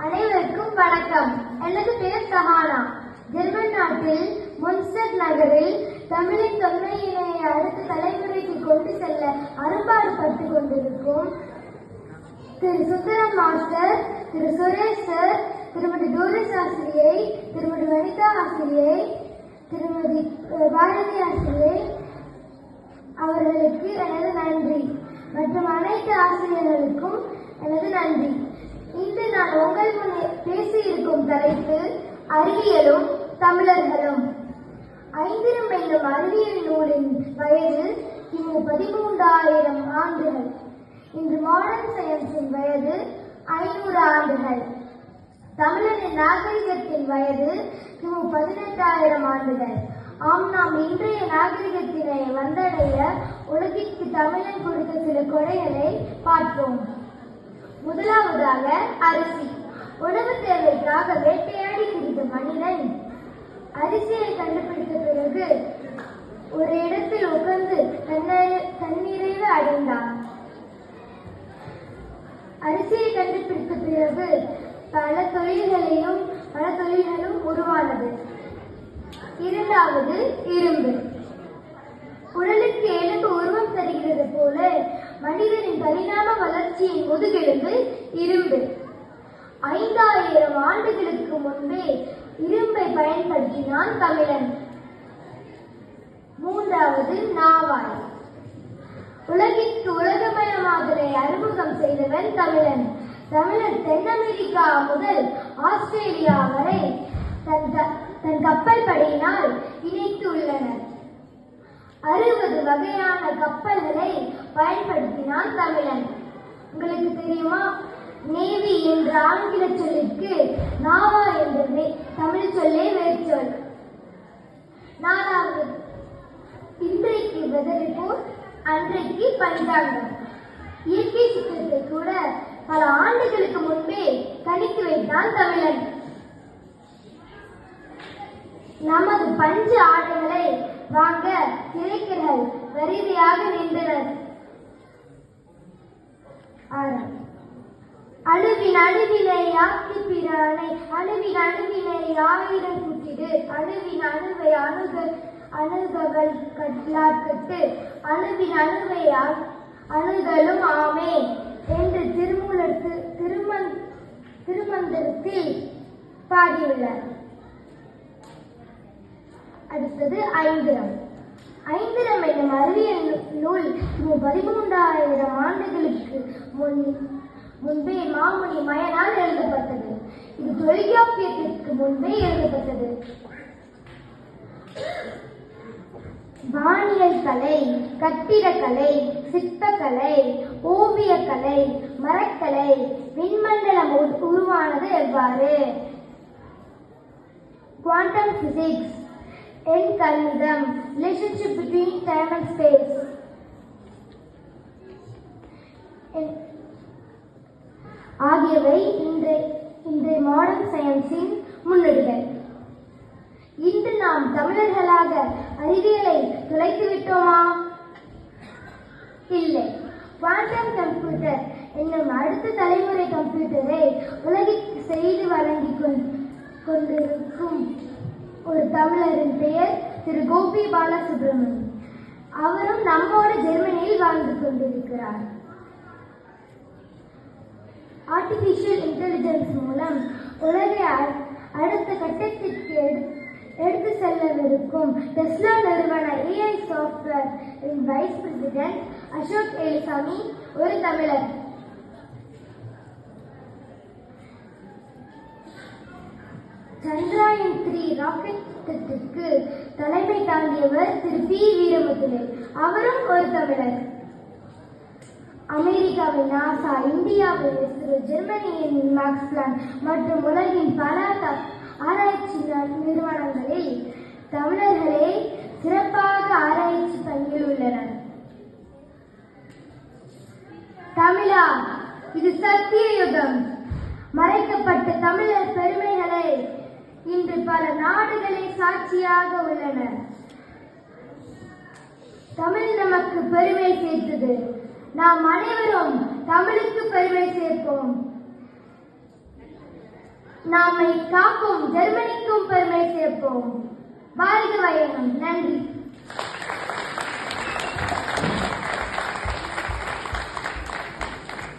அனைவருக்கும் வணக்கம். எனது பெயர் சஹானா ஜெர்மன் நாட்டில் முன்ஸ்டர் நகரில் தமிழின் தொன்மையினை அடுத்த தலைமுறைக்கு கொண்டு செல்ல அரும்பாடுபட்டு கொண்டிருக்கும் திரு சுந்தரம் மாஸ்டர் திரு சுரேஷ் சார் திருமதி டோரிஸ் ஆசிரியை திருமதி வனிதா ஆசிரியை திருமதி பாரதி ஆசிரியை அவர்களுக்கு எனது நன்றி. மற்றும் அனைத்து ஆசிரியர்களுக்கும் எனது நன்றி இன்று நான் உங்கள் முன் பேசியிருக்கும் தலைப்பு அறிவியலும் தமிழர்களும். ஐந்திரம் என்னும் அறிவியல் நூலின் வயது இங்கு பதிமூன்றாயிரம் ஆண்டுகள். இன்று மாடர்ன் சயின்ஸின் வயது ஐநூறு ஆண்டுகள். தமிழனின் நாகரிகத்தின் வயது கிமு பதினெட்டாயிரம் ஆண்டுகள். ஆம் நாம் இன்றைய நாகரிகத்தினை வந்தடைய உலகிற்கு தமிழன் கொடுத்த சில கொடைகளை பார்ப்போம். முதலாவதாக அரிசி. உணவு தேவைக்காக வேட்டையாடி திரிந்த மனிதன் அரிசியை கண்டுபிடித்த பிறகு ஒரு இடத்தில் உட்கார்ந்து தன்னிறைவு அடைந்தான். அரிசியை கண்டுபிடித்த பிறகு பல தொழில்களையும் பல தொழில்களும் உருவானது. இரண்டாவது இரும்பு. உடலுக்கு எலும்பு உருவம் தருகிறது போல மனிதனின் பரிணாம வளர்ச்சியின் முதுகெலும்பு இரும்பு. ஐந்தாயிரம் ஆண்டுகளுக்கு முன்பே இரும்பை பயன்படுத்தினான் தமிழன். மூன்றாவது நாவாய். உலகிற்கு உலகமயமாதலை அறிமுகம் செய்தவன் தமிழன். தமிழன் தென் அமெரிக்கா முதல் ஆஸ்திரேலியா வரை தன் தன் கப்பல் படையினால் இணைத்து உள்ளனர். அறுபது வகையான கப்பல்களை பயன்படுத்தினான் தமிழன். என்ற ஆங்கில சொல்லிற்கு நாவா என்ற தமிழ் சொல்லே வேர்ச்சொல் நாலாவது இன்றைக்கு வெதர் போல் அன்றைக்கு பனிதாங்கம். இயற்கை சித்திரத்தை கூட பல ஆண்டுகளுக்கு முன்பே கணித்து வைத்தான் தமிழன். நமது பஞ்சு ஆடைகளை வாங்க கிழக்கர்கள் வரிசையாக நின்றனர். ஆறு. அணுவின் அணுவினை ஆக்கி பிரானை அணுவின் அணுவினை ஆயிரம் கூட்டிடு அணுவின் அணுவை அணுக அணுகவல் கட்டு அணுவின் அணுவை அணுகலும் ஆமே என்று திருமூலத்து திருமந் திருமந்திரத்தில் பாடியுள்ளார். அடுத்தது ஐந்திரம். ஐந்திரம் என்னும் அறிவியல் நூல் பதிமூன்றாயிரம் ஆண்டுகளுக்கு முன் முன்பே மாமுனி மயனால் எழுதப்பட்டது. இது தொல்காப்பியத்திற்கு முன்பே எழுதப்பட்டது. வானியல் கலை கட்டிடக்கலை சிற்பக்கலை ஓவியக்கலை மரக்கலை விண்மண்டலம் உருவானது எவ்வாறு? குவாண்டம் பிசிக்ஸ் எண் கணிதம் relationship between time and space ஆகியவை இன்றைய இன்றைய மாடர்ன் சயின்ஸின் முன்னோடிகள். இன்று நாம் தமிழர்களாக அறிவியலை தொலைத்து விட்டோமா? இல்லை. குவாண்டம் கம்ப்யூட்டர் என்னும் அடுத்த தலைமுறை கம்ப்யூட்டரை உலகிற்கு செய்து வழங்கி கொண்- கொண்டிருக்கும் ஒரு தமிழரின் பெயர் திரு கோபி பாலசுப்ரமணியம் அவரும் நம்மோடு ஜெர்மனியில் வாழ்ந்து கொண்டிருக்கிறார். ஆர்டிஃபிஷியல் இன்டெலிஜென்ஸ் மூலம் உலகை அடுத்த கட்டத்திற்கு எடுத்து செல்லவிருக்கும் டெஸ்லா நிறுவன ஏஐ சாஃப்ட்வேர் இன் வைஸ் பிரசிடென்ட் அசோக் எலிசாமி ஒரு தமிழர். சந்திராயன் த்ரீ ராக்கெட் திட்டத்திற்கு தலைமை தாங்கியவர் திரு பி வீரமுத்துரை. அவரும் ஒரு தமிழர். அமெரிக்காவின் நாசா இந்தியாவின் இஸ்ரோ ஜெர்மனியின் மேக்ஸ் பிளான் மற்றும் உலகின் பல த- ஆராய்ச்சி நிறுவனங்களில் தமிழர்களே சிறப்பாக ஆராய்ச்சி பணியில் உள்ளனர். தமிழா இது சத்திய யுகம் மறைக்கப்பட்ட தமிழர் பெருமைகளை இன்று பல நாடுகளே சாட்சியாக உள்ளன. தமிழ் நமக்கு பெருமை சேர்த்தது. நாம் அனைவரும் தமிழுக்கு பெருமை சேர்ப்போம். நாமை காப்போம் ஜெர்மனிக்கும் பெருமை சேர்ப்போம். வாழ்க நன்றி.